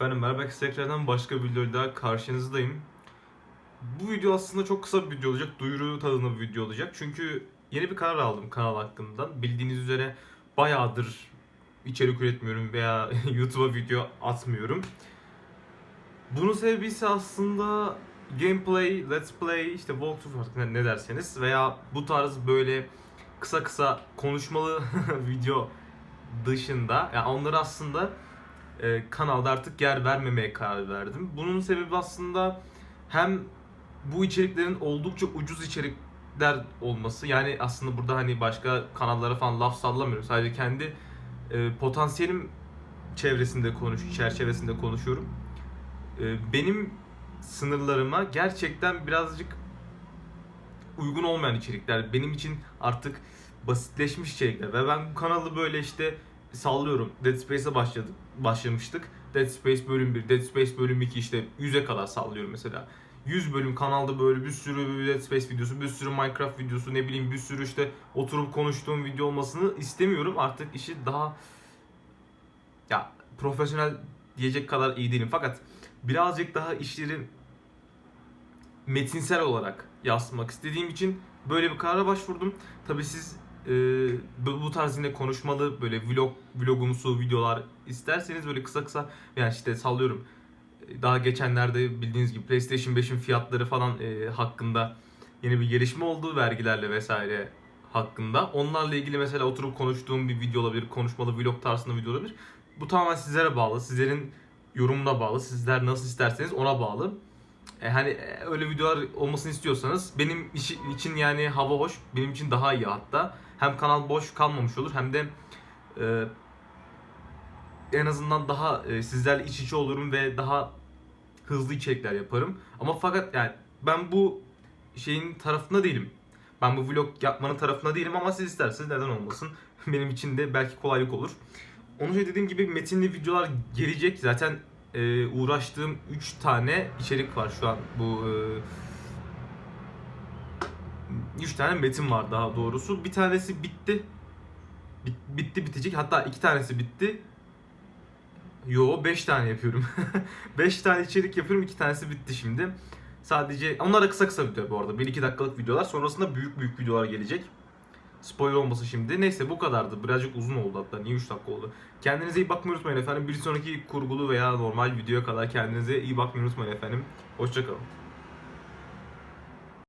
Efendim merhaba tekrardan başka bir videoyla daha karşınızdayım. Bu video aslında çok kısa bir video olacak. Duyuru tadında bir video olacak. Çünkü yeni bir karar aldım kanal hakkında. Bildiğiniz üzere bayağıdır içerik üretmiyorum veya YouTube'a video atmıyorum. Bunun sebebi ise aslında gameplay, let's play, işte walkthrough artık ne derseniz veya bu tarz böyle kısa kısa konuşmalı video dışında yani onları aslında e, kanalda artık yer vermemeye karar verdim. Bunun sebebi aslında hem bu içeriklerin oldukça ucuz içerikler olması. Yani aslında burada hani başka kanallara falan laf sallamıyorum. Sadece kendi e, potansiyelim çevresinde konuş çerçevesinde konuşuyorum. E, benim sınırlarıma gerçekten birazcık uygun olmayan içerikler. Benim için artık basitleşmiş içerikler ve ben bu kanalı böyle işte sallıyorum. Dead Space'e başladık, başlamıştık. Dead Space bölüm 1, Dead Space bölüm 2 işte 100'e kadar sallıyorum mesela. 100 bölüm kanalda böyle bir sürü Dead Space videosu, bir sürü Minecraft videosu, ne bileyim bir sürü işte oturup konuştuğum video olmasını istemiyorum. Artık işi daha ya profesyonel diyecek kadar iyi değilim. Fakat birazcık daha işleri metinsel olarak yazmak istediğim için böyle bir karara başvurdum. Tabii siz e, bu tarz yine konuşmalı böyle vlog vlogumsu videolar isterseniz böyle kısa kısa yani işte sallıyorum daha geçenlerde bildiğiniz gibi PlayStation 5'in fiyatları falan e, hakkında yeni bir gelişme oldu vergilerle vesaire hakkında. Onlarla ilgili mesela oturup konuştuğum bir video olabilir, konuşmalı vlog tarzında video olabilir. Bu tamamen sizlere bağlı, sizlerin yorumuna bağlı, sizler nasıl isterseniz ona bağlı. E, hani e, öyle videolar olmasını istiyorsanız benim için yani hava hoş, benim için daha iyi hatta. Hem kanal boş kalmamış olur hem de e, en azından daha e, sizlerle iç içe olurum ve daha hızlı içerikler yaparım. Ama fakat yani ben bu şeyin tarafında değilim. Ben bu vlog yapmanın tarafında değilim ama siz isterseniz neden olmasın. Benim için de belki kolaylık olur. Onun için dediğim gibi metinli videolar gelecek. Zaten e, uğraştığım 3 tane içerik var şu an. Bu 3 tane metin var daha doğrusu. Bir tanesi bitti. Bit- bitti bitecek. Hatta iki tanesi bitti. Yo 5 tane yapıyorum. 5 tane içerik yapıyorum. 2 tanesi bitti şimdi. Sadece onlar da kısa kısa video bu arada. 1-2 dakikalık videolar. Sonrasında büyük büyük videolar gelecek. Spoiler olmasın şimdi. Neyse bu kadardı. Birazcık uzun oldu hatta. Niye 3 dakika oldu? Kendinize iyi bakmayı unutmayın efendim. Bir sonraki kurgulu veya normal videoya kadar kendinize iyi bakmayı unutmayın efendim. Hoşçakalın.